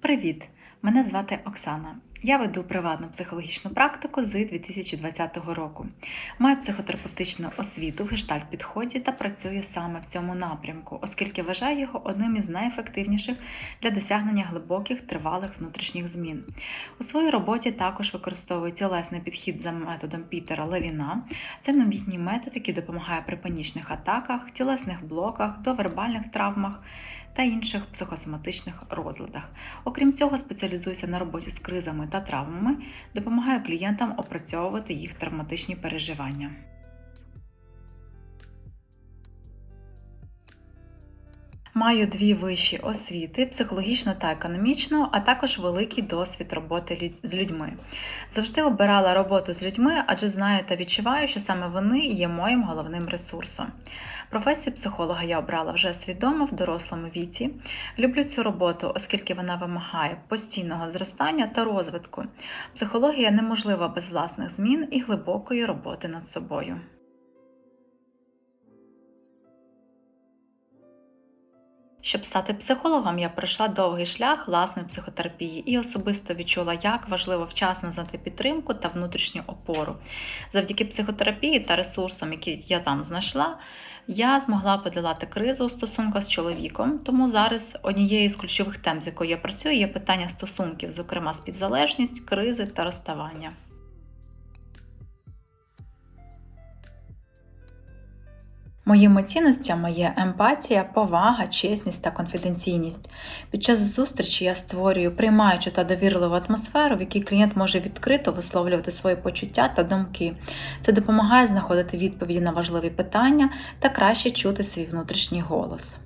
Привіт! Мене звати Оксана. Я веду приватну психологічну практику з 2020 року. Маю психотерапевтичну освіту в гештальт-підході та працюю саме в цьому напрямку, оскільки вважаю його одним із найефективніших для досягнення глибоких тривалих внутрішніх змін. У своїй роботі також використовую тілесний підхід за методом Пітера Левіна. Це новітній метод, який допомагає при панічних атаках, тілесних блоках, довербальних травмах та інших психосоматичних розладах. Окрім цього, спеціалізуюся на роботі з кризами та травмами, допомагаю клієнтам опрацьовувати їх травматичні переживання. Маю дві вищі освіти психологічну та економічну, а також великий досвід роботи з людьми. Завжди обирала роботу з людьми, адже знаю та відчуваю, що саме вони є моїм головним ресурсом. Професію психолога я обрала вже свідомо в дорослому віці. Люблю цю роботу, оскільки вона вимагає постійного зростання та розвитку. Психологія неможлива без власних змін і глибокої роботи над собою. Щоб стати психологом, я пройшла довгий шлях власної психотерапії і особисто відчула, як важливо вчасно знати підтримку та внутрішню опору. Завдяки психотерапії та ресурсам, які я там знайшла, я змогла подолати кризу у стосунках з чоловіком. Тому зараз однією з ключових тем, з якою я працюю, є питання стосунків, зокрема співзалежність, кризи та розставання. Моїми цінностями є емпатія, повага, чесність та конфіденційність. Під час зустрічі я створюю приймаючу та довірливу атмосферу, в якій клієнт може відкрито висловлювати свої почуття та думки. Це допомагає знаходити відповіді на важливі питання та краще чути свій внутрішній голос.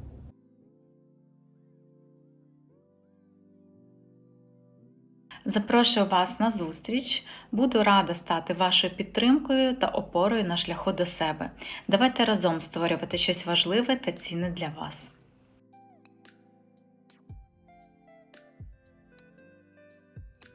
Запрошую вас на зустріч. Буду рада стати вашою підтримкою та опорою на шляху до себе. Давайте разом створювати щось важливе та цінне для вас.